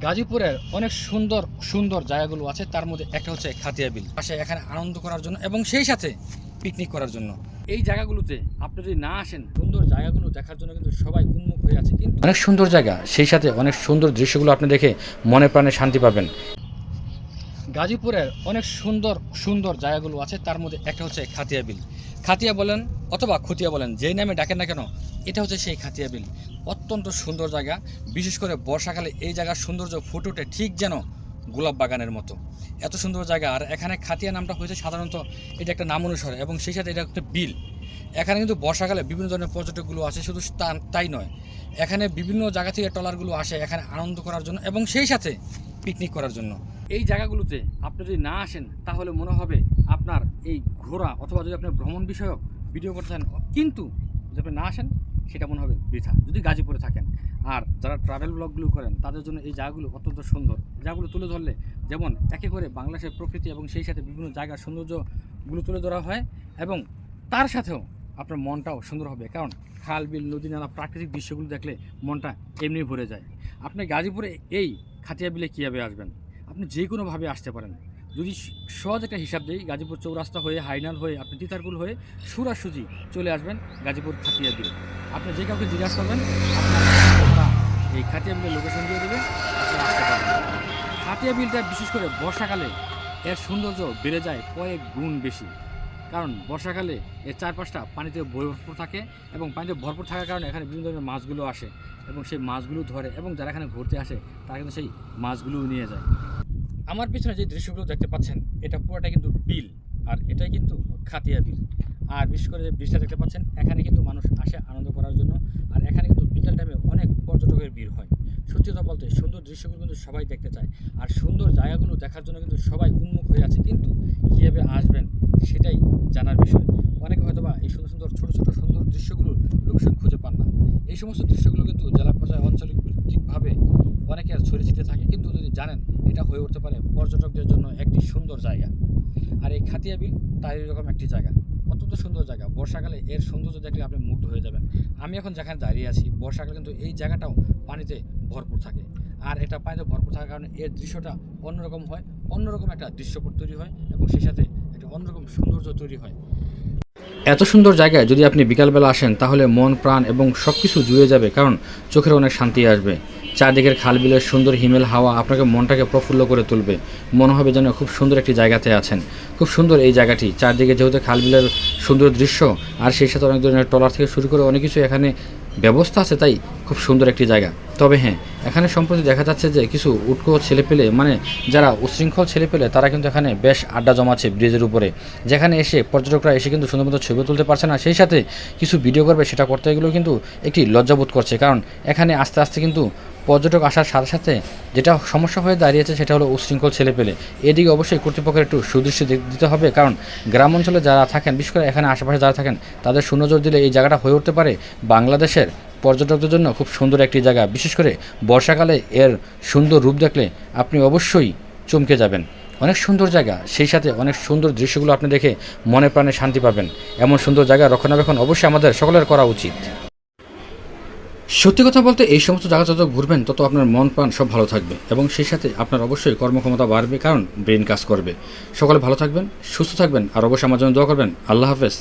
গাজীপুরের অনেক সুন্দর সুন্দর জায়গাগুলো আছে। তার মধ্যে একটা হচ্ছে খাতিয়া বিল। পাশে এখানে আনন্দ করার জন্য এবং সেই সাথে পিকনিক করার জন্য। এই জায়গাগুলোতে আপনি যদি না আসেন সুন্দর জায়গাগুলো দেখার জন্য কিন্তু সবাই উন্মুখ হয়ে আছে কিন্তু অনেক সুন্দর জায়গা। সেই সাথে অনেক সুন্দর দৃশ্যগুলো আপনি দেখে মনে প্রাণে শান্তি পাবেন। গাজীপুরের অনেক সুন্দর সুন্দর জায়গাগুলো আছে। তার মধ্যে একটা হচ্ছে খাতিয়া বিল। খাতিয়া বলেন অথবা খুতিয়া বলেন যেই নামে ডাকেন না কেন এটা হচ্ছে সেই খাতিয়া বিল। অত্যন্ত সুন্দর জায়গা। বিশেষ করে বর্ষাকালে এই জায়গার সৌন্দর্য ফুটে ওঠে ঠিক যেন গোলাপ বাগানের মতো। এত সুন্দর জায়গা। আর এখানে খাতিয়া নামটা হয়েছে সাধারণত এটা একটা নাম অনুসারে এবং সেই সাথে এটা একটা বিল। এখানে কিন্তু বর্ষাকালে বিভিন্ন ধরনের পর্যটকগুলো আসে, শুধু তাই নয়। এখানে বিভিন্ন জায়গা থেকে ট্রলারগুলো আসে এখানে আনন্দ করার জন্য এবং সেই সাথে পিকনিক করার জন্য। এই জায়গাগুলোতে আপনি যদি না আসেন, তাহলে মনে হবে আপনার এই ঘোরা অথবা যদি আপনি ভ্রমণ বিষয়ক ভিডিও করতে চান, কিন্তু যদি আপনি না আসেন সেটা মনে হবে বৃথা। যদি গাজীপুরে থাকেন। আর যারা ট্রাভেল ব্লগগুলো করেন, তাদের জন্য এই জায়গাগুলো অত্যন্ত সুন্দর। জায়গাগুলো তুলে ধরলে যেমন একে করে বাংলাদেশের প্রকৃতি এবং সেই সাথে বিভিন্ন জায়গার সৌন্দর্যগুলো তুলে ধরা হয় এবং তার সাথেও আপনার মনটাও সুন্দর হবে। কারণ খাল, বিল, নদী নালা প্রাকৃতিক দৃশ্যগুলো দেখলে মনটা এমনি ভরে যায়। আপনি গাজীপুরে এই খাতিয়া বিলে কীভাবে আসবেন? আপনি যে কোনোভাবে আসতে পারেন। যদি সহজ একটা হিসাব দিই, গাজীপুর চৌরাস্তা হয়ে, হাইনাল হয়ে, আপনি তিতারকুল হয়ে সুরাসুজি চলে আসবেন গাজীপুর খাতিয়া বিল আপনি যে কাউকে জিজ্ঞাসা করবেন এই খাতিয়া বিলের লোকেশন দিয়ে দেবে আপনি খাতিয়া বিলটা বিশেষ করে বর্ষাকালে এর সৌন্দর্য বেড়ে যায় কয়েক গুণ বেশি। কারণ বর্ষাকালে এর চারপাশটা পানিতে ভরপুর থাকে এবং পানিতে ভরপুর থাকার কারণে এখানে বিভিন্ন ধরনের মাছগুলো আসে এবং সেই মাছগুলো ধরে এবং যারা এখানে ঘুরতে আসে, তারা কিন্তু সেই মাছগুলোও নিয়ে যায়। আমার পিছনে যে দৃশ্যগুলো দেখতে পাচ্ছেন, এটা পুরোটা কিন্তু বিল আর এটাই কিন্তু খাতিয়া বিল। আর বিশেষ করে যে ব্রিজটা দেখতে পাচ্ছেন, এখানে কিন্তু মানুষ আসে আনন্দ করার জন্য আর এখানে কিন্তু বিকেল টাইমে অনেক পর্যটকের ভিড় হয়। সত্যি কথা বলতে, সুন্দর দৃশ্যগুলো কিন্তু সবাই দেখতে চায় আর সুন্দর জায়গাগুলো দেখার জন্য কিন্তু সবাই উন্মুখ হয়ে আছে। কিন্তু কীভাবে আসবেন সেটাই জানার বিষয়। অনেকে হয়তো বা এই সুন্দর সুন্দর ছোটো ছোটো সুন্দর দৃশ্যগুলোর লোকেশন খুঁজে পান না। এই সমস্ত দৃশ্যগুলো কিন্তু জেলা পর্যায়ে আঞ্চলিক ভিত্তিকভাবে অনেকের ছড়িয়ে ছিটে থাকে। কিন্তু যদি জানেন, এটা হয়ে উঠতে পারে পর্যটকদের জন্য একটি সুন্দর জায়গা। আর এই খাতিয়া বিল তার এরকম একটি জায়গা। অত্যন্ত সুন্দর জায়গা। বর্ষাকালে এর সৌন্দর্য দেখলে আপনি মুগ্ধ হয়ে যাবেন। আমি এখন যেখানে দাঁড়িয়ে আছি, বর্ষাকালে কিন্তু এই জায়গাটাও পানিতে ভরপুর থাকে। আর এটা পানিতে ভরপুর থাকার কারণে এর দৃশ্যটা অন্যরকম হয়, অন্যরকম একটা দৃশ্যপট তৈরি হয় এবং সেই সাথে একটা অন্যরকম সৌন্দর্য তৈরি হয়। এত সুন্দর জায়গায় যদি আপনি বিকালবেলা আসেন, তাহলে মন, প্রাণ এবং সব কিছু জুড়ে যাবে, কারণ চোখের অনেক শান্তি আসবে। চারদিকের খাল বিলের সুন্দর হিমেল হাওয়া আপনাকে মনটাকে প্রফুল্ল করে তুলবে। মনে হবে যেন খুব সুন্দর একটি জায়গাতে আছেন। খুব সুন্দর এই জায়গাটি। চারদিকে যেহেতু খাল বিলের সুন্দর দৃশ্য, আর সেই সাথে অনেক ধরনের টলার থেকে শুরু করে অনেক কিছু এখানে ব্যবস্থা আছে তাই খুব সুন্দর একটি জায়গা। তবে হ্যাঁ এখানে সম্প্রতি দেখা যাচ্ছে যে কিছু উটকো ছেলেপেলে মানে যারা উশৃঙ্খল ছেলেপেলে, তারা কিন্তু এখানে বেশ আড্ডা জমাচ্ছে ব্রিজের উপরে। যেখানে এসে পর্যটকরা এসে কিন্তু সুন্দর মতো ছবি তুলতে পারছে না। সেই সাথে কিছু ভিডিও করবে, সেটা করতে গেলেও কিন্তু একটি লজ্জাবোধ করছে। কারণ এখানে আস্তে আস্তে কিন্তু পর্যটক আসার সাথে সাথে যেটা সমস্যা হয়ে দাঁড়িয়েছে, সেটা হলো উশৃঙ্খল ছেলেপেলে। এদিকে অবশ্যই কর্তৃপক্ষের একটু সুদৃশ্য দিতে হবে। কারণ গ্রাম অঞ্চলে যারা থাকেন, বিশেষ করে এখানে আশেপাশে যারা থাকেন, তাদের সুনজর দিলে এই জায়গাটা হয়ে উঠতে পারে। বাংলাদেশের পর্যটকদের জন্য খুব সুন্দর একটি জায়গা। বিশেষ করে বর্ষাকালে এর সুন্দর রূপ দেখলে আপনি অবশ্যই চমকে যাবেন। অনেক সুন্দর জায়গা, সেই সাথে অনেক সুন্দর দৃশ্যগুলো আপনি দেখে মনে প্রাণে শান্তি পাবেন। এমন সুন্দর জায়গা রক্ষণাবেক্ষণ অবশ্যই আমাদের সকলের করা উচিত। সত্যি কথা বলতে এই সমস্ত জায়গা যত ঘুরবেন, তত আপনার মন প্রাণ সব ভালো থাকবে এবং সেই সাথে আপনার অবশ্যই কর্মক্ষমতা বাড়বে, কারণ ব্রেন কাজ করবে। সকলে ভালো থাকবেন, সুস্থ থাকবেন, আর অবশ্যই আমার জন্য দোয়া করবেন। আল্লাহ হাফেজ।